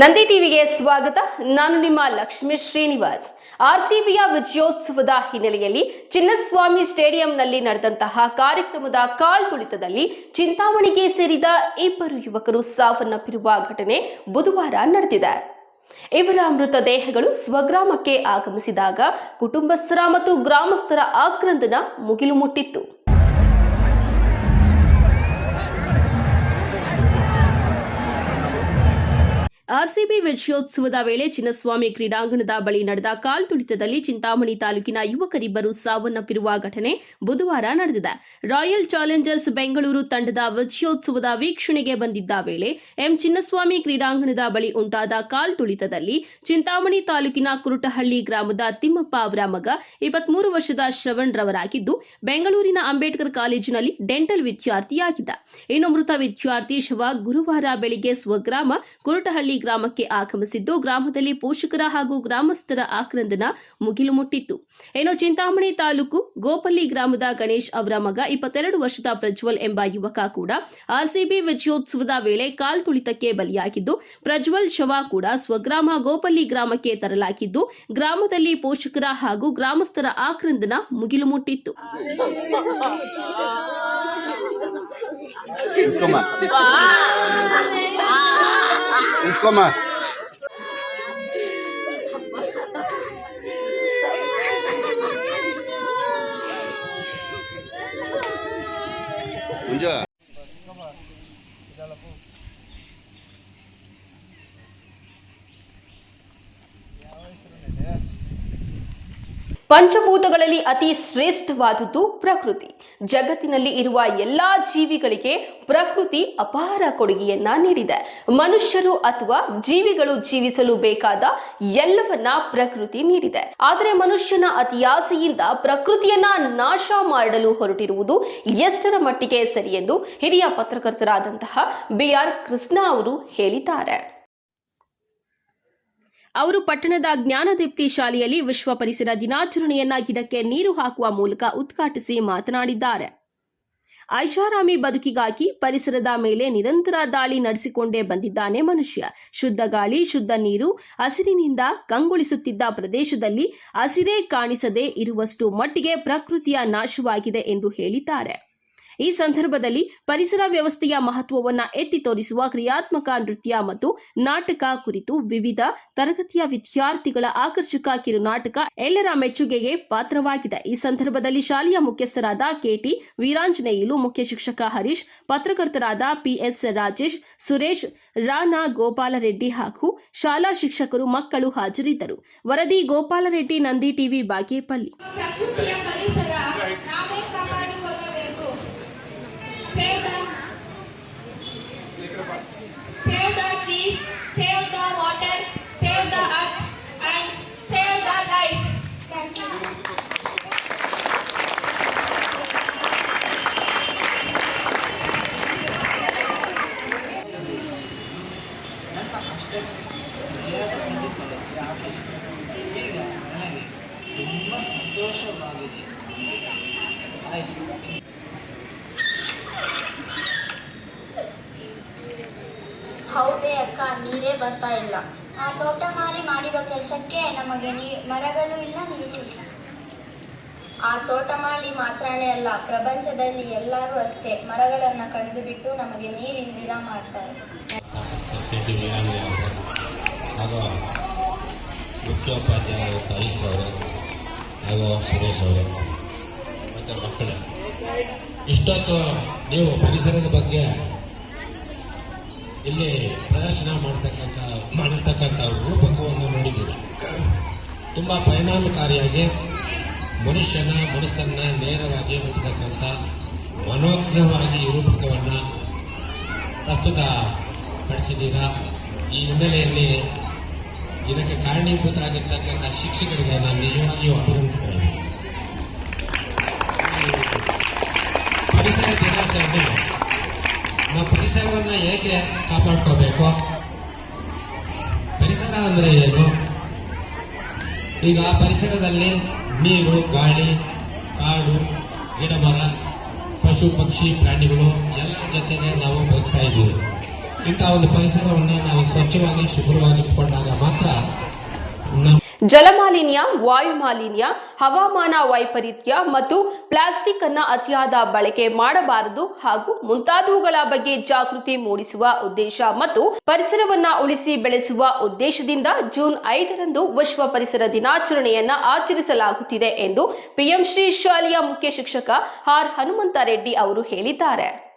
ನಂದಿ ಟಿವಿಗೆ ಸ್ವಾಗತ. ನಾನು ನಿಮ್ಮ ಲಕ್ಷ್ಮೀ ಶ್ರೀನಿವಾಸ್. ಆರ್ಸಿಬಿಯ ವಿಜಯೋತ್ಸವದ ಹಿನ್ನೆಲೆಯಲ್ಲಿ ಚಿನ್ನಸ್ವಾಮಿ ಸ್ಟೇಡಿಯಂನಲ್ಲಿ ನಡೆದಂತಹ ಕಾರ್ಯಕ್ರಮದ ಕಾಲ್ತುಳಿತದಲ್ಲಿ ಚಿಂತಾಮಣಿಗೆ ಸೇರಿದ ಇಬ್ಬರು ಯುವಕರು ಸಾವನ್ನಪ್ಪಿರುವ ಘಟನೆ ಬುಧವಾರ ನಡೆದಿದೆ. ಇವರ ಮೃತದೇಹಗಳು ಸ್ವಗ್ರಾಮಕ್ಕೆ ಆಗಮಿಸಿದಾಗ ಕುಟುಂಬಸ್ಥರ ಮತ್ತು ಗ್ರಾಮಸ್ಥರ ಆಕ್ರಂದನ ಮುಗಿಲು ಮುಟ್ಟಿತ್ತು. ಆರ್ಸಿಬಿ ವಿಜಯೋತ್ಸವದ ವೇಳೆ ಚಿನ್ನಸ್ವಾಮಿ ಕ್ರೀಡಾಂಗಣದ ಬಳಿ ನಡೆದ ಕಾಲ್ತುಳಿತದಲ್ಲಿ ಚಿಂತಾಮಣಿ ತಾಲೂಕಿನ ಯುವಕರಿಬ್ಬರು ಸಾವನ್ನಪ್ಪಿರುವ ಘಟನೆ ಬುಧವಾರ ನಡೆದಿದೆ. ರಾಯಲ್ ಚಾಲೆಂಜರ್ಸ್ ಬೆಂಗಳೂರು ತಂಡದ ವಿಜಯೋತ್ಸವದ ವೀಕ್ಷಣೆಗೆ ಬಂದಿದ್ದ ವೇಳೆ ಎಂ ಚಿನ್ನಸ್ವಾಮಿ ಕ್ರೀಡಾಂಗಣದ ಬಳಿ ಉಂಟಾದ ಕಾಲ್ತುಳಿತದಲ್ಲಿ ಚಿಂತಾಮಣಿ ತಾಲೂಕಿನ ಕುರುಟಹಳ್ಳಿ ಗ್ರಾಮದ ತಿಮ್ಮಪ್ಪ ಅವರ ಮಗ ಇಪ್ಪತ್ಮೂರು ವರ್ಷದ ಶ್ರವಣ್ ರವರಾಗಿದ್ದು, ಬೆಂಗಳೂರಿನ ಅಂಬೇಡ್ಕರ್ ಕಾಲೇಜಿನಲ್ಲಿ ಡೆಂಟಲ್ ವಿದ್ಯಾರ್ಥಿಯಾಗಿದ್ದ. ಇನ್ನು ಮೃತ ವಿದ್ಯಾರ್ಥಿ ಶವ ಗುರುವಾರ ಬೆಳಿಗ್ಗೆ ಸ್ವಗ್ರಾಮ ಕುರುಟಹಳ್ಳಿ ಗ್ರಾಮಕ್ಕೆ ಆಗಮಿಸಿದ್ದು ಗ್ರಾಮದಲ್ಲಿ ಪೋಷಕರ ಹಾಗೂ ಗ್ರಾಮಸ್ಥರ ಆಕ್ರಂದನ ಮುಗಿಲು ಮುಟ್ಟಿತ್ತು ಏನೋ ಚಿಂತಾಮಣಿ ತಾಲೂಕು ಗೋಪಲ್ಲಿ ಗ್ರಾಮದ ಗಣೇಶ್ ಅವರ ಮಗ ಇಪ್ಪತ್ತೆರಡು ವರ್ಷದ ಪ್ರಜ್ವಲ್ ಎಂಬ ಯುವಕ ಕೂಡ ಆರ್ಸಿಬಿ ವಿಜಯೋತ್ಸವದ ವೇಳೆ ಕಾಲ್ತುಳಿತಕ್ಕೆ ಬಲಿಯಾಗಿದ್ದು ಪ್ರಜ್ವಲ್ ಶವ ಕೂಡ ಸ್ವಗ್ರಾಮ ಗೋಪಲ್ಲಿ ಗ್ರಾಮಕ್ಕೆ ತರಲಾಗಿದ್ದು ಗ್ರಾಮದಲ್ಲಿ ಪೋಷಕರ ಹಾಗೂ ಗ್ರಾಮಸ್ಥರ ಆಕ್ರಂದನ ಮುಗಿಲು ಮುಟ್ಟಿತ್ತು ನಿಂತ್ಕೊಮ್ಮ 你喝吗 ಪಂಚಭೂತಗಳಲ್ಲಿ ಅತಿ ಶ್ರೇಷ್ಠವಾದುದು ಪ್ರಕೃತಿ. ಜಗತ್ತಿನಲ್ಲಿ ಇರುವ ಎಲ್ಲಾ ಜೀವಿಗಳಿಗೆ ಪ್ರಕೃತಿ ಅಪಾರ ಕೊಡುಗೆಯನ್ನ ನೀಡಿದೆ. ಮನುಷ್ಯರು ಅಥವಾ ಜೀವಿಗಳು ಜೀವಿಸಲು ಬೇಕಾದ ಎಲ್ಲವನ್ನ ಪ್ರಕೃತಿ ನೀಡಿದೆ. ಆದರೆ ಮನುಷ್ಯನ ಅತಿಯಾಸೆಯಿಂದ ಪ್ರಕೃತಿಯನ್ನ ನಾಶ ಮಾಡಲು ಹೊರಟಿರುವುದು ಎಷ್ಟರ ಮಟ್ಟಿಗೆ ಸರಿ ಎಂದು ಹಿರಿಯ ಪತ್ರಕರ್ತರಾದಂತಹ ಬಿ ಆರ್ ಕೃಷ್ಣ ಅವರು ಹೇಳಿದ್ದಾರೆ. ಅವರು ಪಟ್ಟಣದ ಜ್ಞಾನದೀಪ್ತಿ ಶಾಲೆಯಲ್ಲಿ ವಿಶ್ವ ಪರಿಸರ ದಿನಾಚರಣೆಯನ್ನ ಗಿಡಕ್ಕೆ ನೀರು ಹಾಕುವ ಮೂಲಕ ಉದ್ಘಾಟಿಸಿ ಮಾತನಾಡಿದ್ದಾರೆ. ಐಷಾರಾಮಿ ಬದುಕಿಗಾಗಿ ಪರಿಸರದ ಮೇಲೆ ನಿರಂತರ ದಾಳಿ ನಡೆಸಿಕೊಂಡೇ ಬಂದಿದ್ದಾನೆ ಮನುಷ್ಯ. ಶುದ್ಧ ಗಾಳಿ, ಶುದ್ಧ ನೀರು, ಹಸಿರಿನಿಂದ ಕಂಗೊಳಿಸುತ್ತಿದ್ದ ಪ್ರದೇಶದಲ್ಲಿ ಹಸಿರೇ ಕಾಣಿಸದೇ ಇರುವಷ್ಟು ಮಟ್ಟಿಗೆ ಪ್ರಕೃತಿಯ ನಾಶವಾಗಿದೆ ಎಂದು ಹೇಳಿದ್ದಾರೆ. ಈ ಸಂದರ್ಭದಲ್ಲಿ ಪರಿಸರ ವ್ಯವಸ್ಥೆಯ ಮಹತ್ವವನ್ನು ಎತ್ತಿ ತೋರಿಸುವ ಕ್ರಿಯಾತ್ಮಕ ನೃತ್ಯ ಮತ್ತು ನಾಟಕ ಕುರಿತು ವಿವಿಧ ತರಗತಿಯ ವಿದ್ಯಾರ್ಥಿಗಳ ಆಕರ್ಷಕ ಕಿರು ನಾಟಕ ಎಲ್ಲರ ಮೆಚ್ಚುಗೆಗೆ ಪಾತ್ರವಾಗಿದೆ. ಈ ಸಂದರ್ಭದಲ್ಲಿ ಶಾಲೆಯ ಮುಖ್ಯಸ್ಥರಾದ ಕೆಟಿ ವೀರಾಂಜನೇಯುಲು, ಮುಖ್ಯ ಶಿಕ್ಷಕ ಹರೀಶ್, ಪತ್ರಕರ್ತರಾದ ಪಿಎಸ್ ರಾಜೇಶ್, ಸುರೇಶ್, ರಾನಾ ಗೋಪಾಲರೆಡ್ಡಿ ಹಾಗೂ ಶಾಲಾ ಶಿಕ್ಷಕರು, ಮಕ್ಕಳು ಹಾಜರಿದ್ದರು. ವರದಿ ಗೋಪಾಲರೆಡ್ಡಿ, ನಂದಿ ಟಿವಿ, ಬಾಗೇಪಲ್ಲಿ. ಹೌದೇ ಅಕ್ಕ, ನೀರೇ ಬರ್ತಾ ಇಲ್ಲ. ಆ ತೋಟ ಮಾಲಿ ಮಾಡಿರೋ ಕೆಲಸಕ್ಕೆ ನಮಗೆ ನೀ, ಮರಗಳು ಇಲ್ಲ, ನೀರು ಇಲ್ಲ. ಆ ತೋಟಮಾಳಿ ಮಾತ್ರನೇ ಅಲ್ಲ, ಪ್ರಪಂಚದಲ್ಲಿ ಎಲ್ಲರೂ ಅಷ್ಟೇ. ಮರಗಳನ್ನು ಕಡಿದು ಬಿಟ್ಟು ನಮಗೆ ನೀರಿಲ್ದಿರ ಮಾಡ್ತಾರೆ. ಮುಖ್ಯೋಪಾಧ್ಯಾಯ ಅವರು ಹಾಗೂ ಸುರೇಶ್ ಅವರು, ಮತ್ತು ಮಕ್ಕಳು. ನೀವು ಪರಿಸರದ ಬಗ್ಗೆ ಇಲ್ಲಿ ಪ್ರದರ್ಶನ ಮಾಡತಕ್ಕಂತ ಮಾಡಿರ್ತಕ್ಕಂಥ ರೂಪಕವನ್ನು ನೋಡಿದ್ದೀವಿ. ತುಂಬ ಪರಿಣಾಮಕಾರಿಯಾಗಿ ಮನುಷ್ಯನ ಮನಸ್ಸನ್ನು ನೇರವಾಗಿ ಮುಟ್ಟತಕ್ಕಂಥ ಮನೋಜ್ಞವಾಗಿ ಈ ರೂಪಕವನ್ನು ಪ್ರಸ್ತುತ ಪಡಿಸಿದ್ದೀರಾ. ಈ ಹಿನ್ನೆಲೆಯಲ್ಲಿ ಇದಕ್ಕೆ ಕಾರಣೀಭೂತರಾಗಿರ್ತಕ್ಕಂಥ ಶಿಕ್ಷಕರಿಗೆ ನಾನು ನಿಜವಾಗಿಯೂ ಅಭಿನಂದಿಸ್ತೇನೆ. ಪರಿಸರ ದಿನಾಚರಣೆ ನಾವು ಪರಿಸರವನ್ನು ಹೇಗೆ ಕಾಪಾಡ್ಕೋಬೇಕು? ಪರಿಸರ ಅಂದರೆ ಏನು? ಈಗ ಪರಿಸರದಲ್ಲಿ ನೀರು, ಗಾಳಿ, ಕಾಡು ಗಿಡ ಮರ ಪಶು, ಪಕ್ಷಿ, ಪ್ರಾಣಿಗಳು ಎಲ್ಲ ಜೊತೆಗೆ ನಾವು ಬದುಕ್ತಾ ಇದ್ದೀವಿ. ಇಂತಹ ಒಂದು ಪರಿಸರವನ್ನು ನಾವು ಸ್ವಚ್ಛವಾಗಿ, ಶುಭ್ರವಾಗಿ ಇಟ್ಕೊಂಡಾಗ ಮಾತ್ರ ನಮ್ಮ ಜಲಮಾಲಿನ್ಯ ವಾಯು ಮಾಲಿನ್ಯ ಹವಾಮಾನ ವೈಪರೀತ್ಯ ಮತ್ತು ಪ್ಲಾಸ್ಟಿಕ್ ಅನ್ನ ಅತಿಯಾದ ಬಳಕೆ ಮಾಡಬಾರದು ಹಾಗೂ ಮುಂತಾದವುಗಳ ಬಗ್ಗೆ ಜಾಗೃತಿ ಮೂಡಿಸುವ ಉದ್ದೇಶ ಮತ್ತು ಪರಿಸರವನ್ನ ಉಳಿಸಿ ಬೆಳೆಸುವ ಉದ್ದೇಶದಿಂದ ಜೂನ್ ಐದರಂದು ವಿಶ್ವ ಪರಿಸರ ದಿನಾಚರಣೆಯನ್ನ ಆಚರಿಸಲಾಗುತ್ತಿದೆ ಎಂದು ಪಿಎಂ ಶ್ರೀ ಶಾಲೆಯ ಮುಖ್ಯ ಶಿಕ್ಷಕ ಆರ್ ಹನುಮಂತ ರೆಡ್ಡಿ ಅವರು ಹೇಳಿದ್ದಾರೆ.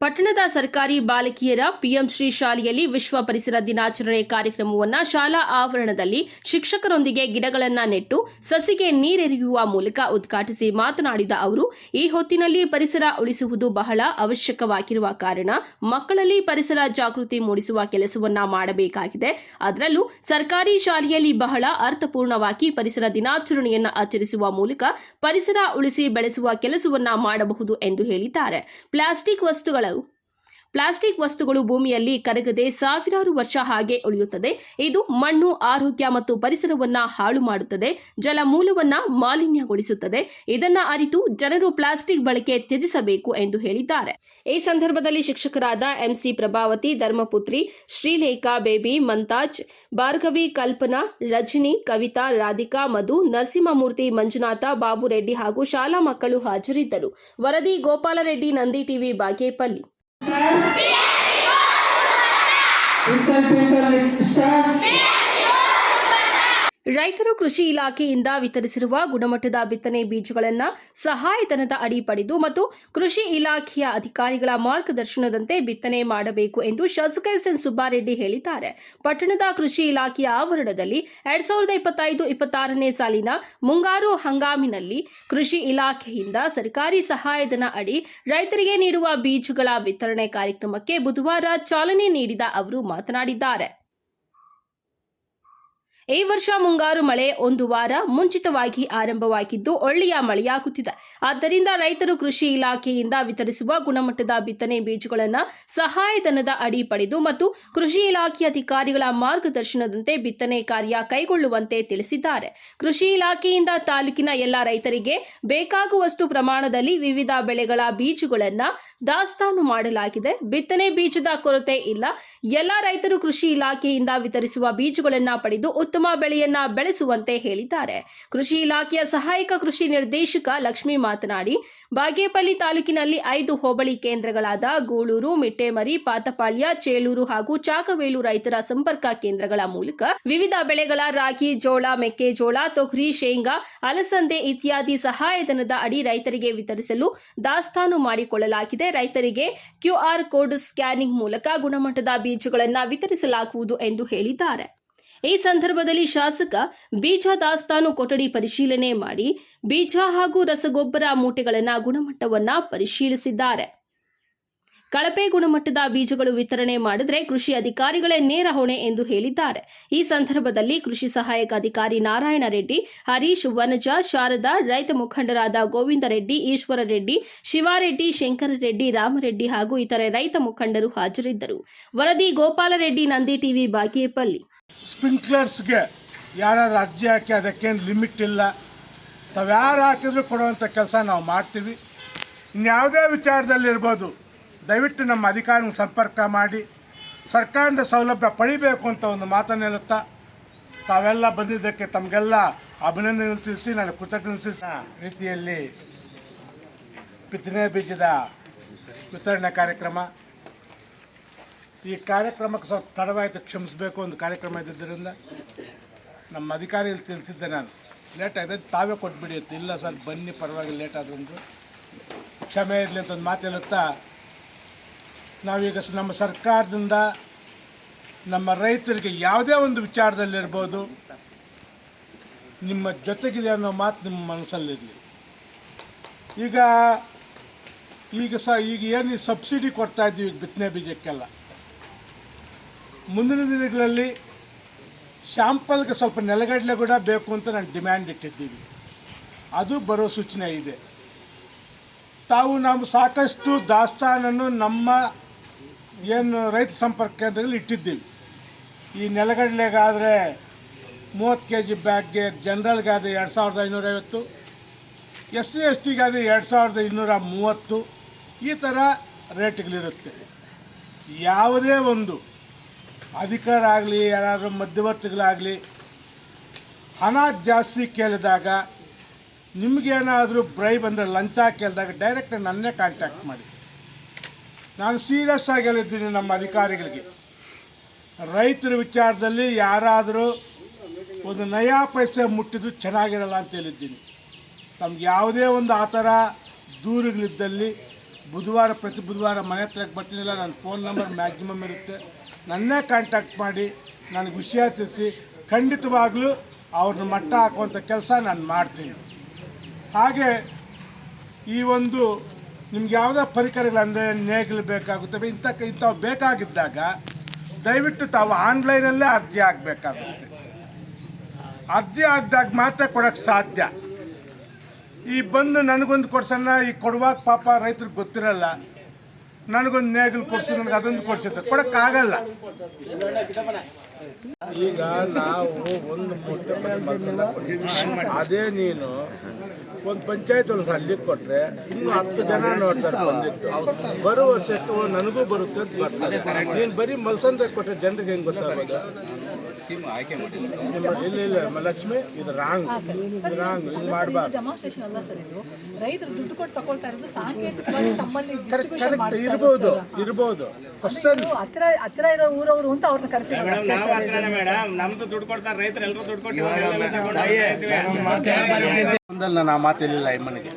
ಪಟ್ಟಣದ ಸರ್ಕಾರಿ ಬಾಲಕಿಯರ ಪಿಎಂ ಶ್ರೀ ಶಾಲೆಯಲ್ಲಿ ವಿಶ್ವ ಪರಿಸರ ದಿನಾಚರಣೆ ಕಾರ್ಯಕ್ರಮವನ್ನು ಶಾಲಾ ಆವರಣದಲ್ಲಿ ಶಿಕ್ಷಕರೊಂದಿಗೆ ಗಿಡಗಳನ್ನು ನೆಟ್ಟು, ಸಸಿಗೆ ನೀರೆರೆಯುವ ಮೂಲಕ ಉದ್ಘಾಟಿಸಿ ಮಾತನಾಡಿದ ಅವರು, ಈ ಹೊತ್ತಿನಲ್ಲಿ ಪರಿಸರ ಉಳಿಸುವುದು ಬಹಳ ಅವಶ್ಯಕವಾಗಿರುವ ಕಾರಣ ಮಕ್ಕಳಲ್ಲಿ ಪರಿಸರ ಜಾಗೃತಿ ಮೂಡಿಸುವ ಕೆಲಸವನ್ನ ಮಾಡಬೇಕಾಗಿದೆ. ಅದರಲ್ಲೂ ಸರ್ಕಾರಿ ಶಾಲೆಯಲ್ಲಿ ಬಹಳ ಅರ್ಥಪೂರ್ಣವಾಗಿ ಪರಿಸರ ದಿನಾಚರಣೆಯನ್ನ ಆಚರಿಸುವ ಮೂಲಕ ಪರಿಸರ ಉಳಿಸಿ ಬೆಳೆಸುವ ಕೆಲಸವನ್ನ ಮಾಡಬಹುದು ಎಂದು ಹೇಳಿದ್ದಾರೆ. ಪ್ಲಾಸ್ಟಿಕ್ ವಸ್ತುಗಳ ಪ್ಲಾಸ್ಟಿಕ್ ವಸ್ತುಗಳು ಭೂಮಿಯಲ್ಲಿ ಕರಗದೆ ಸಾವಿರಾರು ವರ್ಷ ಹಾಗೆ ಉಳಿಯುತ್ತದೆ. ಇದು ಮಣ್ಣು, ಆರೋಗ್ಯ ಮತ್ತು ಪರಿಸರವನ್ನ ಹಾಳು ಮಾಡುತ್ತದೆ. ಜಲಮೂಲವನ್ನ ಮಾಲಿನ್ಯಗೊಳಿಸುತ್ತದೆ. ಇದನ್ನ ಅರಿತು ಜನರು ಪ್ಲಾಸ್ಟಿಕ್ ಬಳಕೆ ತ್ಯಜಿಸಬೇಕು ಎಂದು ಹೇಳಿದ್ದಾರೆ. ಈ ಸಂದರ್ಭದಲ್ಲಿ ಶಿಕ್ಷಕರಾದ ಎಂಸಿ ಪ್ರಭಾವತಿ, ಧರ್ಮಪುತ್ರಿ ಶ್ರೀಲೇಖಾ, ಬೇಬಿ ಮಂತಾಜ್, ಭಾರ್ಗವಿ ಕಲ್ಪನಾ, ರಜನಿ, ಕವಿತಾ, ರಾಧಿಕಾ, ಮಧು, ನರಸಿಂಹಮೂರ್ತಿ, ಮಂಜುನಾಥ, ಬಾಬುರೆಡ್ಡಿ ಹಾಗೂ ಶಾಲಾ ಮಕ್ಕಳು ಹಾಜರಿದ್ದರು. ವರದಿ Gopalreddy, Nandi TV, Bagepalli. star? Twinkle, twinkle, little star? ರೈತರು ಕೃಷಿ ಇಲಾಖೆಯಿಂದ ವಿತರಿಸಿರುವ ಗುಣಮಟ್ಟದ ಬಿತ್ತನೆ ಬೀಜಗಳನ್ನು ಸಹಾಯಧನದ ಅಡಿ ಪಡೆದು ಮತ್ತು ಕೃಷಿ ಇಲಾಖೆಯ ಅಧಿಕಾರಿಗಳ ಮಾರ್ಗದರ್ಶನದಂತೆ ಬಿತ್ತನೆ ಮಾಡಬೇಕು ಎಂದು ಶಾಸಕ ಎಸ್ ಎನ್ ಸುಬ್ಬಾರೆಡ್ಡಿ ಹೇಳಿದ್ದಾರೆ. ಪಟ್ಟಣದ ಕೃಷಿ ಇಲಾಖೆಯ ಆವರಣದಲ್ಲಿ ಎರಡ್ ಸಾವಿರದ ಇಪ್ಪತ್ತೈದು ಇಪ್ಪತ್ತಾರನೇ ಸಾಲಿನ ಮುಂಗಾರು ಹಂಗಾಮಿನಲ್ಲಿ ಕೃಷಿ ಇಲಾಖೆಯಿಂದ ಸರ್ಕಾರಿ ಸಹಾಯಧನ ಅಡಿ ರೈತರಿಗೆ ನೀಡುವ ಬೀಜಗಳ ವಿತರಣೆ ಕಾರ್ಯಕ್ರಮಕ್ಕೆ ಬುಧವಾರ ಚಾಲನೆ ನೀಡಿದ ಅವರು ಮಾತನಾಡಿದ್ದಾರೆ. ಈ ವರ್ಷ ಮುಂಗಾರು ಮಳೆ ಒಂದು ವಾರ ಮುಂಚಿತವಾಗಿ ಆರಂಭವಾಗಿದ್ದು ಒಳ್ಳೆಯ ಮಳೆಯಾಗುತ್ತಿದೆ. ಆದ್ದರಿಂದ ರೈತರು ಕೃಷಿ ಇಲಾಖೆಯಿಂದ ವಿತರಿಸುವ ಗುಣಮಟ್ಟದ ಬಿತ್ತನೆ ಬೀಜಗಳನ್ನು ಸಹಾಯಧನದ ಅಡಿ ಪಡೆದು ಮತ್ತು ಕೃಷಿ ಇಲಾಖೆ ಅಧಿಕಾರಿಗಳ ಮಾರ್ಗದರ್ಶನದಂತೆ ಬಿತ್ತನೆ ಕಾರ್ಯ ಕೈಗೊಳ್ಳುವಂತೆ ತಿಳಿಸಿದ್ದಾರೆ. ಕೃಷಿ ಇಲಾಖೆಯಿಂದ ತಾಲೂಕಿನ ಎಲ್ಲ ರೈತರಿಗೆ ಬೇಕಾಗುವಷ್ಟು ಪ್ರಮಾಣದಲ್ಲಿ ವಿವಿಧ ಬೆಳೆಗಳ ಬೀಜಗಳನ್ನು ದಾಸ್ತಾನು ಮಾಡಲಾಗಿದೆ. ಬಿತ್ತನೆ ಬೀಜದ ಕೊರತೆ ಇಲ್ಲ. ಎಲ್ಲ ರೈತರು ಕೃಷಿ ಇಲಾಖೆಯಿಂದ ವಿತರಿಸುವ ಬೀಜಗಳನ್ನು ಪಡೆದು ಉತ್ತಮ ಬೆಳೆಯನ್ನ ಬೆಳೆಸುವಂತೆ ಹೇಳಿದ್ದಾರೆ. ಕೃಷಿ ಇಲಾಖೆಯ ಸಹಾಯಕ ಕೃಷಿ ನಿರ್ದೇಶಕ ಲಕ್ಷ್ಮಿ ಮಾತನಾಡಿ, ಬಾಗೇಪಲ್ಲಿ ತಾಲೂಕಿನಲ್ಲಿ ಐದು ಹೋಬಳಿ ಕೇಂದ್ರಗಳಾದ ಗೂಳೂರು, ಮಿಟ್ಟೆಮರಿ, ಪಾತಪಾಳ್ಯ, ಚೇಳೂರು ಹಾಗೂ ಚಾಕವೇಲು ರೈತರ ಸಂಪರ್ಕ ಕೇಂದ್ರಗಳ ಮೂಲಕ ವಿವಿಧ ಬೆಳೆಗಳ ರಾಗಿ, ಜೋಳ, ಮೆಕ್ಕೆಜೋಳ, ತೊಗರಿ, ಶೇಂಗಾ, ಅಲಸಂದೆ ಇತ್ಯಾದಿ ಸಹಾಯಧನದ ಅಡಿ ರೈತರಿಗೆ ವಿತರಿಸಲು ದಾಸ್ತಾನು ಮಾಡಿಕೊಳ್ಳಲಾಗಿದೆ. ರೈತರಿಗೆ ಕ್ಯೂಆರ್ ಕೋಡ್ ಸ್ಕ್ಯಾನಿಂಗ್ ಮೂಲಕ ಗುಣಮಟ್ಟದ ಬೀಜಗಳನ್ನು ವಿತರಿಸಲಾಗುವುದು ಎಂದು ಹೇಳಿದ್ದಾರೆ. ಈ ಸಂದರ್ಭದಲ್ಲಿ ಶಾಸಕ ಬೀಜ ದಾಸ್ತಾನು ಕೊಠಡಿ ಪರಿಶೀಲನೆ ಮಾಡಿ ಬೀಜ ಹಾಗೂ ರಸಗೊಬ್ಬರ ಮೂಟೆಗಳನ್ನು ಗುಣಮಟ್ಟವನ್ನ ಪರಿಶೀಲಿಸಿದ್ದಾರೆ. ಕಳಪೆ ಗುಣಮಟ್ಟದ ಬೀಜಗಳು ವಿತರಣೆ ಮಾಡಿದ್ರೆ ಕೃಷಿ ಅಧಿಕಾರಿಗಳೇ ನೇರ ಹೊಣೆ ಎಂದು ಹೇಳಿದ್ದಾರೆ. ಈ ಸಂದರ್ಭದಲ್ಲಿ ಕೃಷಿ ಸಹಾಯಕ ಅಧಿಕಾರಿ ನಾರಾಯಣ ರೆಡ್ಡಿ, ಹರೀಶ್ ವನಜ, ಶಾರದಾ, ರೈತ ಮುಖಂಡರಾದ ಗೋವಿಂದ ರೆಡ್ಡಿ, ಈಶ್ವರ ರೆಡ್ಡಿ, ಶಿವಾರೆಡ್ಡಿ, ಶಂಕರ ರೆಡ್ಡಿ ರಾಮರೆಡ್ಡಿ ಹಾಗೂ ಇತರೆ ರೈತ ಮುಖಂಡರು ಹಾಜರಿದ್ದರು. ವರದಿ ಗೋಪಾಲರೆಡ್ಡಿ, ನಂದಿ ಟಿವಿ, ಬಾಗೇಪಲ್ಲಿ. ಸ್ಪ್ರಿಂಕ್ಲರ್ಸ್ಗೆ ಯಾರಾದರೂ ಅರ್ಜಿ ಹಾಕಿ ಅದಕ್ಕೇನು ಲಿಮಿಟ್ ಇಲ್ಲ. ತಾವು ಯಾರು ಹಾಕಿದ್ರು ಕೊಡುವಂಥ ಕೆಲಸ ನಾವು ಮಾಡ್ತೀವಿ. ಇನ್ಯಾವುದೇ ವಿಚಾರದಲ್ಲಿರ್ಬೋದು, ದಯವಿಟ್ಟು ನಮ್ಮ ಅಧಿಕಾರಿಗಳ ಸಂಪರ್ಕ ಮಾಡಿ, ಸರ್ಕಾರದ ಸೌಲಭ್ಯ ಪಡಿಬೇಕು ಅಂತ ಒಂದು ಮಾತನ್ನು ಹೇಳುತ್ತಾ, ತಾವೆಲ್ಲ ಬಂದಿದ್ದಕ್ಕೆ ತಮಗೆಲ್ಲ ಅಭಿನಂದನೆ ತಿಳಿಸಿ, ನಾನು ಕೃತಜ್ಞತೆ ರೀತಿಯಲ್ಲಿ ಬಿತ್ತನೆ ಬೀಜದ ವಿತರಣೆ ಕಾರ್ಯಕ್ರಮ. ಈ ಕಾರ್ಯಕ್ರಮಕ್ಕೆ ಸ್ವಲ್ಪ ತಡವಾಯಿತು ಕ್ಷಮಿಸಬೇಕು ಒಂದು ಕಾರ್ಯಕ್ರಮ ಇದ್ದಿದ್ದರಿಂದ. ನಮ್ಮ ಅಧಿಕಾರಿಗಳು ತಿಳಿಸಿದ್ದೆ ನಾನು. ಲೇಟ್ ಆಗಿದೆ, ತಾವೇ ಕೊಟ್ಬಿಡಿ ಅಂತ. ಇಲ್ಲ ಸರ್, ಬನ್ನಿ ಪರವಾಗಿ ಲೇಟ್ ಆದ್ರು ಅಂದ್ರು. ಕ್ಷಮೆ ಇರಲಿ ಅಂತ ಒಂದು ಮಾತು ಹೇಳುತ್ತಾ, ನಾವೀಗ ನಮ್ಮ ಸರ್ಕಾರದಿಂದ ನಮ್ಮ ರೈತರಿಗೆ ಯಾವುದೇ ಒಂದು ವಿಚಾರದಲ್ಲಿರ್ಬೋದು ನಿಮ್ಮ ಜೊತೆಗಿದೆ ಅನ್ನೋ ಮಾತು ನಿಮ್ಮ ಮನಸ್ಸಲ್ಲಿರಲಿ ಈಗ ಈಗ ಸ, ಈಗ ಏನು ಸಬ್ಸಿಡಿ ಕೊಡ್ತಾ ಇದ್ದೀವಿ ಬಿತ್ತನೆ ಬೀಜಕ್ಕೆಲ್ಲ. ಮುಂದಿನ ದಿನಗಳಲ್ಲಿ ಶಾಂಪಲ್ಗೆ ಸ್ವಲ್ಪ ನೆಲಗಡಲೆ ಕೂಡ ಬೇಕು ಅಂತ ನಾನು ಡಿಮ್ಯಾಂಡ್ ಇಟ್ಟಿದ್ದೀವಿ. ಅದು ಬರೋ ಸೂಚನೆ ಇದೆ. ತಾವು ನಾವು ಸಾಕಷ್ಟು ದಾಸ್ತಾನನ್ನು ನಮ್ಮ ಏನು ರೈತ ಸಂಪರ್ಕ ಕೇಂದ್ರದಲ್ಲಿ ಇಟ್ಟಿದ್ದೀವಿ. ಈ ನೆಲಗಡಲೆಗಾದರೆ ಮೂವತ್ತು ಕೆ ಜಿ ಬ್ಯಾಗ್ಗೆ ಜನರಲ್ಗಾದರೆ ಎರಡು ಸಾವಿರದ ಐನೂರೈವತ್ತು, ಎಸ್ ಸಿ ಎಸ್ ಟಿಗಾದರೆ ಎರಡು ಸಾವಿರದ ಇನ್ನೂರ ಮೂವತ್ತು, ಈ ಥರ ರೇಟ್ಗಳಿರುತ್ತೆ. ಯಾವುದೇ ಒಂದು ಅಧಿಕಾರ ಆಗಲಿ, ಯಾರಾದರೂ ಮಧ್ಯವರ್ತಿಗಳಾಗಲಿ, ಹಣ ಜಾಸ್ತಿ ಕೇಳಿದಾಗ ನಿಮಗೇನಾದರೂ ಬ್ರೈ ಬಂದರೆ ಲಂಚ ಕೇಳಿದಾಗ ಡೈರೆಕ್ಟ್ ನನ್ನೇ ಕಾಂಟ್ಯಾಕ್ಟ್ ಮಾಡಿ. ನಾನು ಸೀರಿಯಸ್ ಆಗಿ ಹೇಳಿದ್ದೀನಿ ನಮ್ಮ ಅಧಿಕಾರಿಗಳಿಗೆ. ರೈತರ ವಿಚಾರದಲ್ಲಿ ಯಾರಾದರೂ ಒಂದು ನಯಾ ಪೈಸೆ ಮುಟ್ಟಿದ್ರು ಚೆನ್ನಾಗಿರಲ್ಲ ಅಂತ ಹೇಳಿದ್ದೀನಿ. ನಮ್ಗೆ ಯಾವುದೇ ಒಂದು ಆ ಥರ ದೂರುಗಳಿದ್ದಲ್ಲಿ ಬುಧವಾರ ಪ್ರತಿ ಬುಧವಾರ ಮನೆ ಹತ್ರಕ್ಕೆ ಬರ್ತೀನಿಲ್ಲ, ನನ್ನ ಫೋನ್ ನಂಬರ್ ಮ್ಯಾಕ್ಸಿಮಮ್ ಇರುತ್ತೆ. ನನ್ನೇ ಕಾಂಟ್ಯಾಕ್ಟ್ ಮಾಡಿ, ನನಗೆ ವಿಷಯ ತಿಳಿಸಿ, ಖಂಡಿತವಾಗಲೂ ಅವ್ರನ್ನ ಮಟ್ಟ ಹಾಕುವಂಥ ಕೆಲಸ ನಾನು ಮಾಡ್ತೀನಿ. ಹಾಗೆ ಈ ಒಂದು ನಿಮ್ಗೆ ಯಾವುದೇ ಪರಿಕರಗಳಂದರೆ ನೇಗಿಲು ಬೇಕಾಗುತ್ತವೆ ಇಂಥ ಇಂಥವು ಬೇಕಾಗಿದ್ದಾಗ ದಯವಿಟ್ಟು ತಾವು ಆನ್ಲೈನಲ್ಲೇ ಅರ್ಜಿ ಆಗಬೇಕಾಗುತ್ತೆ ಅರ್ಜಿ ಹಾಕಿದಾಗ ಮಾತ್ರ ಕೊಡೋಕ್ಕೆ ಸಾಧ್ಯ. ಈ ಬಂದು ನನಗೊಂದು ಕೊಡ್ಸೋಣ ಈ ಕೊಡುವಾಗ ಪಾಪ ರೈತರಿಗೆ ಗೊತ್ತಿರಲ್ಲ ನನಗೊಂದು ನೇಗಿಲು ಕೊಡ್ಸು, ನನಗೆ ಅದೊಂದು ಕೊಡ್ಸುತ್ತೆ ಕೊಡೋಕ್ಕಾಗಲ್ಲ ಈಗ ನಾವು ಒಂದು ಅದೇ ನೀನು ಒಂದು ಪಂಚಾಯತ್ ಒಂದು ಹಳ್ಳಿ ಕೊಟ್ರೆ ಇನ್ನು ಹತ್ತು ಜನ ನೋಡ್ತಾರೆ ಬಂದಿತ್ತು ಬರೋ ವರ್ಷಕ್ಕೆ ನನಗೂ ಬರುತ್ತೆ ಬರ್ತದೆ ನೀನು ಬರೀ ಮಲ್ಸಂದ್ರೆ ಕೊಟ್ಟರೆ ಜನರಿಗೆ ಹೆಂಗೆ ಗೊತ್ತಾಗೋದು? ನಿಮ್ಮ- ಇಲ್ಲ ಇಲ್ಲ ಲಕ್ಷ್ಮಿ ಇದು ರಾಂಗ್ ಇದು ರಾಂಗ್ ಇದು ಮಾಡಬಾರ್ದು. ಡೆಮಾನ್ಸ್ಟ್ರೇಷನ್ ಅಲ್ಲ ಸರ್ ಇದು. ರೈತರು ದುಡ್ಡು ಕೊಟ್ಟು ತಗೊಳ್ತಾ ಇರೋದು ಸಾಂಕೇತಿಕವಾಗಿ ತಮ್ಮಲ್ಲಿ ಕರೆಕ್ಟ್ ಇರ್ಬೋದು ಇರ್ಬೋದು. ಕ್ವಶನ್ ಇರೋ ಊರವರು ಅಂತ ಅವ್ರನ್ನ ಕರೆಸಿ ಒಂದಲ್ಲಿ ನಾನು ಆ ಮಾತು ಹೇಳಿಲ್ಲ ಅಮ್ಮನಿಗೆ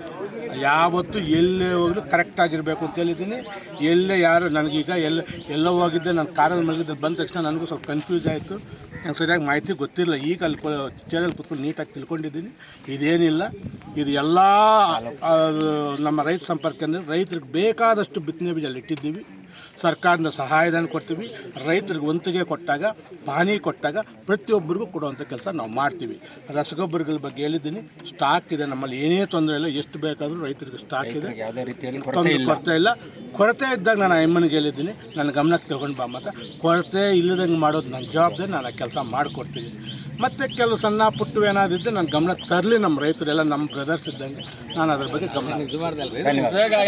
ಯಾವತ್ತು ಎಲ್ಲೇ ಹೋಗಲು ಕರೆಕ್ಟಾಗಿರಬೇಕು ಅಂತ ಹೇಳಿದ್ದೀನಿ. ಎಲ್ಲೇ ಯಾರು ನನಗೀಗ ಎಲ್ಲ ಎಲ್ಲ ಹೋಗಿದ್ದೆ ನಾನು ಕಾರಲ್ಲಿ ಮಲಗಿದ್ದೆ ಬಂದ ತಕ್ಷಣ ನನಗೂ ಸ್ವಲ್ಪ ಕನ್ಫ್ಯೂಸ್ ಆಯಿತು. ನಂಗೆ ಸರಿಯಾಗಿ ಮಾಹಿತಿ ಗೊತ್ತಿರಲಿಲ್ಲ. ಈಗ ಅಲ್ಲಿ ಚೇರಲ್ಲಿ ಕುತ್ಕೊಂಡು ನೀಟಾಗಿ ತಿಳ್ಕೊಂಡಿದ್ದೀನಿ. ಇದೇನಿಲ್ಲ. ಇದು ಎಲ್ಲ ನಮ್ಮ ರೈತ ಸಂಪರ್ಕ ಅಂದರೆ ರೈತರಿಗೆ ಬೇಕಾದಷ್ಟು ಬಿತ್ತನೆ ಬೀಜ ಅಲ್ಲಿ ಇಟ್ಟಿದ್ದೀವಿ. ಸರ್ಕಾರದಿಂದ ಸಹಾಯಧನ ಕೊಡ್ತೀವಿ. ರೈತರಿಗೆ ವಂತಿಗೆ ಕೊಟ್ಟಾಗ ಪಾನಿ ಕೊಟ್ಟಾಗ ಪ್ರತಿಯೊಬ್ಬರಿಗೂ ಕೊಡುವಂಥ ಕೆಲಸ ನಾವು ಮಾಡ್ತೀವಿ. ರಸಗೊಬ್ಬರಗಳ ಬಗ್ಗೆ ಹೇಳಿದ್ದೀನಿ. ಸ್ಟಾಕ್ ಇದೆ. ನಮ್ಮಲ್ಲಿ ಏನೇ ತೊಂದರೆ ಇಲ್ಲ. ಎಷ್ಟು ಬೇಕಾದರೂ ರೈತರಿಗೆ ಸ್ಟಾಕ್ ಇದೆ. ಯಾವುದೇ ರೀತಿಯಲ್ಲಿ ಕೊರತೆ ಇಲ್ಲ. ಕೊರತೆ ಇದ್ದಾಗ ನಾನು ಅಮ್ಮನಿಗೆ ಹೇಳಿದ್ದೀನಿ. ನನ್ನ ಗಮನಕ್ಕೆ ತಗೊಂಡು ಬಾ ಮತ್ತು ಕೊರತೆ ಇಲ್ಲದಂಗೆ ಮಾಡೋದು ನನ್ನ ಜವಾಬ್ದಾರಿ. ನಾನು ಆ ಕೆಲಸ ಮಾಡಿಕೊಡ್ತೀನಿ. ಮತ್ತು ಕೆಲವು ಸಣ್ಣ ಪುಟ್ಟು ಏನಾದ್ರು ಇದ್ದರೆ ನನ್ನ ಗಮನಕ್ಕೆ ತರಲಿ. ನಮ್ಮ ರೈತರೆಲ್ಲ ನಮ್ಮ ಬ್ರದರ್ಸ್ ಇದ್ದಂಗೆ. ನಾನು ಅದ್ರ ಬಗ್ಗೆ ಗಮನ